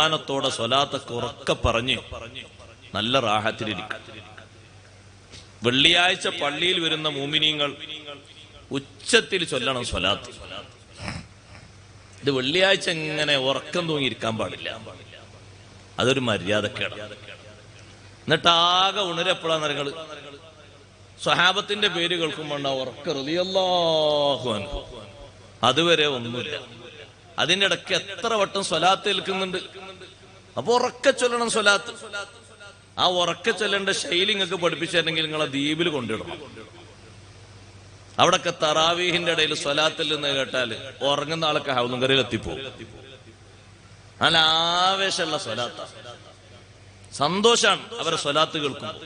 ാനത്തോടെ സ്വലാത്തൊക്കെ ഉറക്കെ പറഞ്ഞ് നല്ല റാഹത്തിലിരിക്കും. വെള്ളിയാഴ്ച പള്ളിയിൽ വരുന്ന മൂമിനീങ്ങൾ ഉച്ചത്തിൽ ചൊല്ലണം സ്വലാത്ത്. ഇത് വെള്ളിയാഴ്ച ഇങ്ങനെ ഉറക്കം തൂങ്ങിയിരിക്കാൻ പാടില്ല. അതൊരു മര്യാദക്കേട് എന്നിട്ട് ആകെ ഉണരപ്പെടാൻ നിങ്ങൾ സ്വഹാബത്തിന്റെ പേര് കേൾക്കുമ്പോൾ ഉറക്ക. അതുവരെ ഒന്നുമില്ല. അതിന്റെ ഇടയ്ക്ക് എത്ര വട്ടം സ്വലാത്ത് ഏൽക്കുന്നുണ്ട്? അപ്പൊ ഉറക്കെ ചൊല്ലണം സ്വലാത്ത്. ആ ഉറക്കെ ചൊല്ലേണ്ട ശൈലി നിങ്ങൾക്ക് പഠിപ്പിച്ചിട്ടുണ്ടെങ്കിൽ നിങ്ങളെ ദ്വീപിൽ കൊണ്ടിടണം അവിടൊക്കെ തറാവീഹിന്റെ ഇടയിൽ സ്വലാത്തിൽ നിന്ന് കേട്ടാൽ ഉറങ്ങുന്ന ആളൊക്കെ ഹൗലുങ്കരയിൽ എത്തിപ്പോവും. നല്ല ആവേശമുള്ള സ്വലാത്ത. സന്തോഷാണ് അവരെ സ്വലാത്ത് കേൾക്കുമ്പോൾ.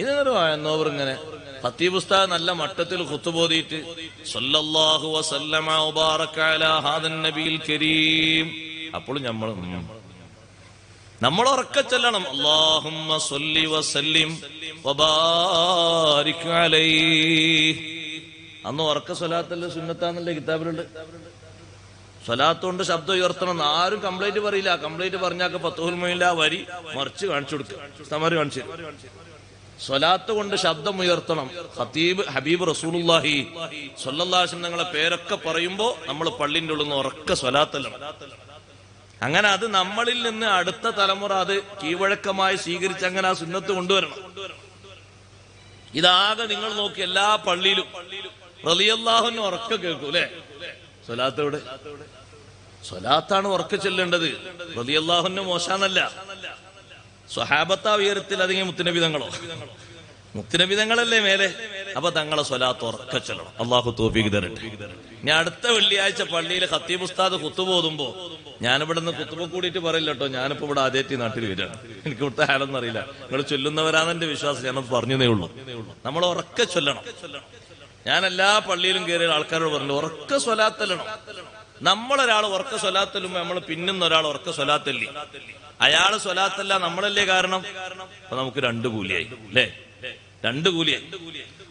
ഇതൊരു എന്നോവർ ഇങ്ങനെ? ഉസ്താദ് നല്ല മട്ടത്തിൽ കുത്തുപോതിയിട്ട് സല്ലല്ലാഹു വസല്ലമ വബാറക അലാ ഹാദൻ നബിയിൽ കരീം. അപ്പോൾ നമ്മൾ നമ്മൾ ഉറക്കെ ചെല്ലണം. അല്ലാഹുമ്മ സല്ലി വസല്ലിം വബാരിക് അലൈഹി. അന്ന് ഉറക്ക സ്വലാത്തല്ല സുന്നത്താന്നല്ലേ കിതാബിലുണ്ട്? സ്വലാത്തുകൊണ്ട് ശബ്ദം ഉയർത്തണം. ആരും കംപ്ലൈന്റ് പറയില്ല. കംപ്ലൈന്റ് പറഞ്ഞാൽ പത്തുഹുൽമയില്ല വരി മറിച്ച് കാണിച്ചു കൊടുക്കുക ഉസ്താമാര് കാണിച്ചു. സ്വലാത്ത് കൊണ്ട് ശബ്ദം ഉയർത്തണം ഹത്തീബ് ഹബീബ് റസൂലുള്ളാഹി സ്വല്ലല്ലാഹു നിങ്ങളെ പേരൊക്കെ പറയുമ്പോ നമ്മൾ പള്ളിന്റെ ഉള്ളിൽ നിന്ന് ഉറക്ക സ്വലാത്തല്ല? അങ്ങനെ അത് നമ്മളിൽ നിന്ന് അടുത്ത തലമുറ അത് കീഴ്വഴക്കമായി സ്വീകരിച്ച് അങ്ങനെ ആ സുന്നത്ത് കൊണ്ടുവരണം. ഇതാകെ നിങ്ങൾ നോക്കി എല്ലാ പള്ളിയിലും റളിയല്ലാഹുവിന് ഉറക്ക കേൾക്കൂ അല്ലെ? സ്വലാത്തോടെ സ്വലാത്താണ് ഉറക്ക ചെല്ലേണ്ടത്. റളിയല്ലാഹുവിന് മോശാന്നല്ല. സ്വഹാബത്ത ഉയരത്തിൽ അധികം മുത്തിനബിതങ്ങളോ? മുത്തിനബിതങ്ങളല്ലേ മേലെ? അപ്പൊ തങ്ങളെ സ്വലാത്ത് ഉറക്ക ചെല്ലണം. അള്ളാഹു തോഫിക്ക് തരട്ടെ. ഞാൻ അടുത്ത വെള്ളിയാഴ്ച പള്ളിയിൽ ഖത്തീബ് ഉസ്താദ് കുത്തുപോതുമ്പോ ഞാനിവിടെ നിന്ന് കുത്തുമ്പോ കൂടിയിട്ട് പറയില്ല കേട്ടോ. ഞാനിപ്പോ ഇവിടെ ആദ്യത്തെ നാട്ടിൽ വരാണ് എനിക്ക് ഇവിടുത്തെ ഹാലൊന്നും അറിയില്ല. നിങ്ങൾ ചൊല്ലുന്നവരാണ് എന്റെ വിശ്വാസം ഞാനത് പറഞ്ഞതേ ഉള്ളൂ. നമ്മൾ ഉറക്ക ചൊല്ലണം. ഞാൻ എല്ലാ പള്ളിയിലും കയറിയ ആൾക്കാരോട് പറഞ്ഞു ഉറക്ക സ്വലാത്തല്ലണം നമ്മളൊരാൾ ഉറക്ക സ്വലാത്തല്ലുമ്പോ നമ്മൾ പിന്നുന്ന ഒരാൾ ഉറക്ക സ്വലാത്തല്ലേ? അയാൾ സ്വലാത്തല്ല നമ്മളല്ലേ കാരണം? അപ്പൊ നമുക്ക് രണ്ട് കൂലിയായി അല്ലേ? രണ്ട് കൂലിയായി.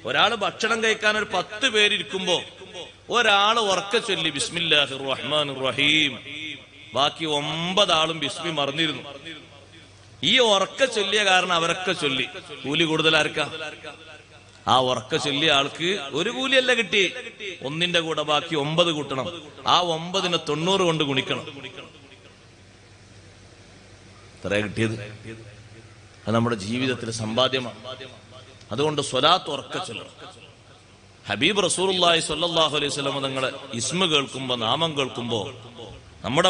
ഒരാൾ ഭക്ഷണം കഴിക്കാൻ ഒരു പത്ത് പേരിരിക്കുമ്പോ ഒരാൾ ഉറക്ക ചൊല്ലി ബിസ്മില്ലാഹിർ റഹ്മാൻ റഹീം ബാക്കി ഒമ്പതാളും ബിസ്മി മറന്നിരുന്നു. ഈ ഉറക്ക ചൊല്ലിയ കാരണം അവരൊക്കെ ചൊല്ലി. കൂലി കൂടുതൽ ആർക്കാ ആ ഉറക്ക ചൊല്ലിയ ആൾക്ക് ഒരു കൂലിയല്ല കിട്ടി. ഒന്നിന്റെ കൂടെ ബാക്കി ഒമ്പത് കൂട്ടണം. ആ ഒമ്പതിനെ തൊണ്ണൂറ് കൊണ്ട് ഗുണിക്കണം. ഇത്ര കിട്ടിയത്. അത് നമ്മുടെ ജീവിതത്തിൽ സമ്പാദ്യമാണ്. അതുകൊണ്ട് സ്വലാത്ത് ഉറക്ക ചൊല്ലണം. ഹബീബ് റസൂറുല്ലാഹി സ്വല്ലല്ലാഹു അലൈഹി വസല്ലം തങ്ങളെ ഇസ്മ കേൾക്കുമ്പോ നാമം കേൾക്കുമ്പോ നമ്മുടെ